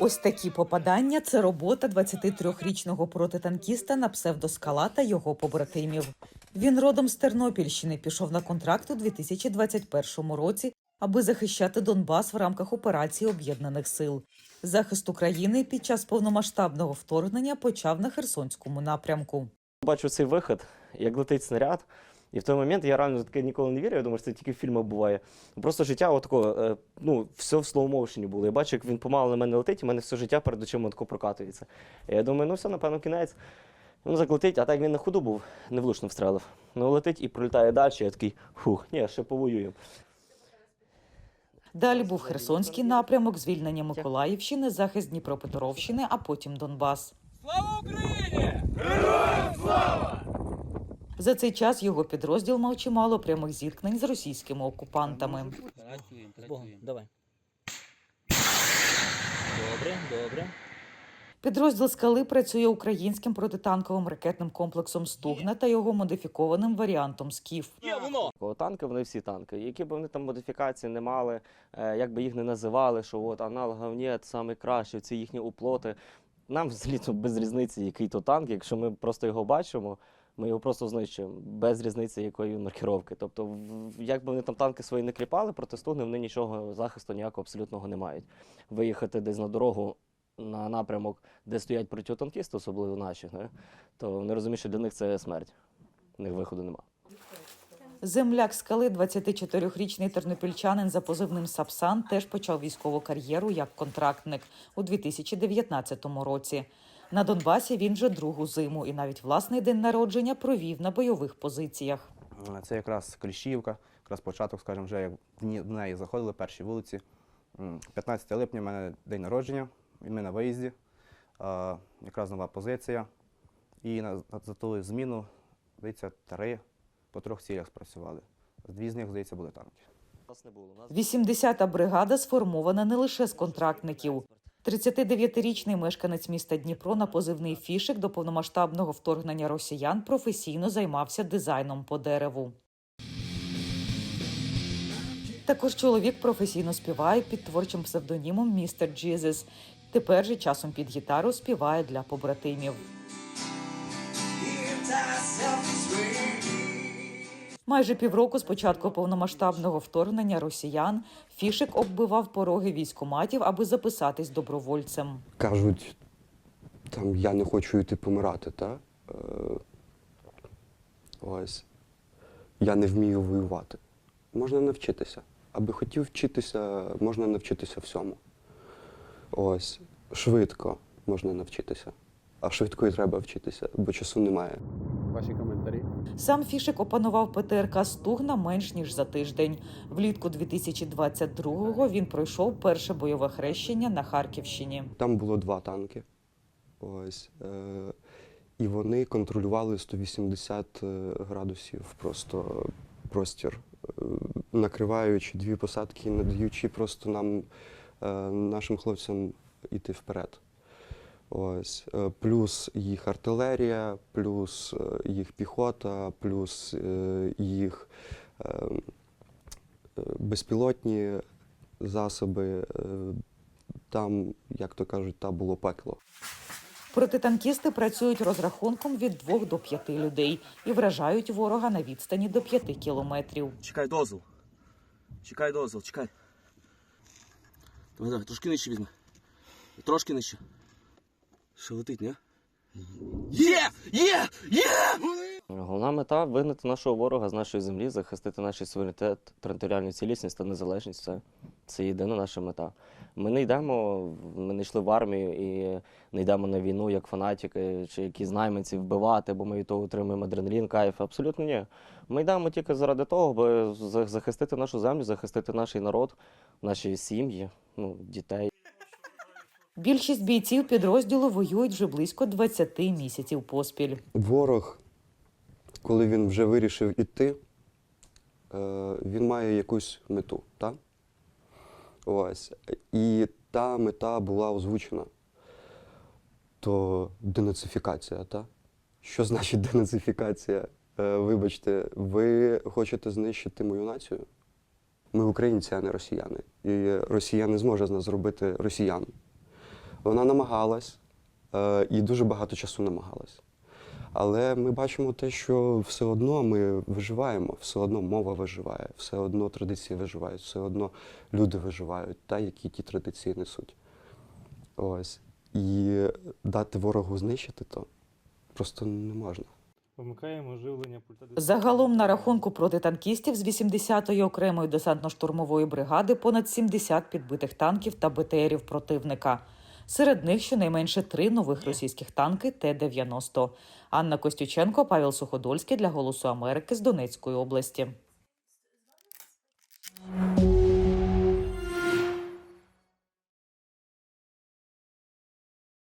Ось такі попадання це робота 23-річного протитанкіста на псевдоскала та його побратимів. Він родом з Тернопільщини пішов на контракт у 2021 році, аби захищати Донбас в рамках операції Об'єднаних сил. Захист України під час повномасштабного вторгнення почав на Херсонському напрямку. Бачу цей вихід, як летить снаряд. І в той момент я реально таке ніколи не вірю. Я думаю, що це тільки в фільмах буває. Просто життя отако, е, ну, все в слоу-моушені було. Я бачу, як він помало на мене летить, і в мене все життя перед очима тако прокатується. І я думаю, ну все, напевно, кінець. Він так летить, а так він на ходу був, невлучно встрелив. Ну, летить і пролітає далі. Я такий, фух, ні, ще повоюємо. Далі був Херсонський напрямок, звільнення Миколаївщини, захист Дніпропетровщини, а потім Донбас. Слава Україні! За цей час його підрозділ мав чимало прямих зіткнень з російськими окупантами. Працюємо, з Богом. Давай. Добре, добре. Підрозділ скали працює українським протитанковим ракетним комплексом Стугна та його модифікованим варіантом Скіф. Є воно! О, Танки вони всі танки. Які б вони там модифікації не мали, е, як би їх не називали, що от аналогов ні, найкраще, ці їхні уплоти. Нам взагалі то без різниці, який то танк, якщо ми просто його бачимо, ми його просто знищуємо, без різниці якої він маркіровки. Тобто, як би вони там танки свої не кліпали, проти стугни вони нічого захисту ніякого абсолютного не мають. Виїхати десь на дорогу на напрямок, де стоять протитанкісти, особливо наші, не, то вони розуміють, що для них це смерть. У них виходу немає. Земляк скали, 24-річний тернопільчанин за позивним Сапсан, теж почав військову кар'єру як контрактник у 2019 році. На Донбасі він вже другу зиму і навіть власний день народження провів на бойових позиціях. Це якраз Кліщівка, якраз початок, скажімо, вже як в ні- в неї заходили перші вулиці. 15 липня в мене день народження, і ми на виїзді. Якраз нова позиція. І за ту зміну, здається, три по трьох цілях спрацювали. Дві з них, здається, були танки. Нас не було. Нас 80-та бригада сформована не лише з контрактників. 39-річний мешканець міста Дніпро на позивний фішик до повномасштабного вторгнення росіян професійно займався дизайном по дереву. Також чоловік професійно співає під творчим псевдонімом Містер Джізес. Тепер же часом під гітару співає для побратимів. Майже півроку з початку повномасштабного вторгнення росіян фішик оббивав пороги військоматів, аби записатись добровольцем. кажуть, там я не хочу йти помирати, та? Е, ось. Я не вмію воювати. Можна навчитися. Аби хотів вчитися, можна навчитися всьому. Ось. Швидко можна навчитися. А швидко і треба вчитися, бо часу немає. Ваші коментарі? Сам фішик опанував ПТРК Стугна менш ніж за тиждень. Влітку 2022-го він пройшов перше бойове хрещення на Харківщині. Там було два танки. Ось. Е, і вони контролювали 180 е, градусів просто простір, е, накриваючи дві посадки, не даючи просто нам, е, нашим хлопцям йти вперед. Ось. Е, Плюс їх артилерія, плюс е, їх піхота, плюс е, їх е, е, безпілотні засоби. Там, як то кажуть, та було пекло. Протитанкісти працюють розрахунком від 2 до 5 людей і вражають ворога на відстані до 5 кілометрів. Чекай дозвол. Чекай дозвол, чекай. Давай, давай, трошки нижче візьми. Трошки нижче. Що летить, не? Є! Є! Є! Головна мета вигнати нашого ворога з нашої землі, захистити наш суверенітет, територіальну цілісність та незалежність. Це, це єдина наша мета. Ми не йдемо, ми не йшли в армію і не йдемо на війну як фанатики чи якісь найманці вбивати, бо ми від того отримуємо адреналін, кайф. Абсолютно ні. Ми йдемо тільки заради того, аби захистити нашу землю, захистити наш народ, наші сім'ї, ну, дітей. Більшість бійців підрозділу воюють вже близько 20 місяців поспіль. Ворог, коли він вже вирішив іти, е, він має якусь мету, так? Ось. І та мета була озвучена. То денацифікація, так? Що значить денацифікація? Е, Вибачте, ви хочете знищити мою націю? Ми українці, а не росіяни. І Росія не зможе з нас зробити росіян. Вона намагалась е, і дуже багато часу намагалась. Але ми бачимо те, що все одно ми виживаємо, все одно мова виживає, все одно традиції виживають, все одно люди виживають, та, які ті традиції несуть. Ось. І дати ворогу знищити то просто не можна. Вмикаємо живлення пульта. Загалом на рахунку протитанкістів з 80-ї окремої десантно-штурмової бригади понад 70 підбитих танків та БТРів противника. Серед них щонайменше три нових російських танки Т-90. Анна Костюченко, Павел Суходольський для Голосу Америки з Донецької області.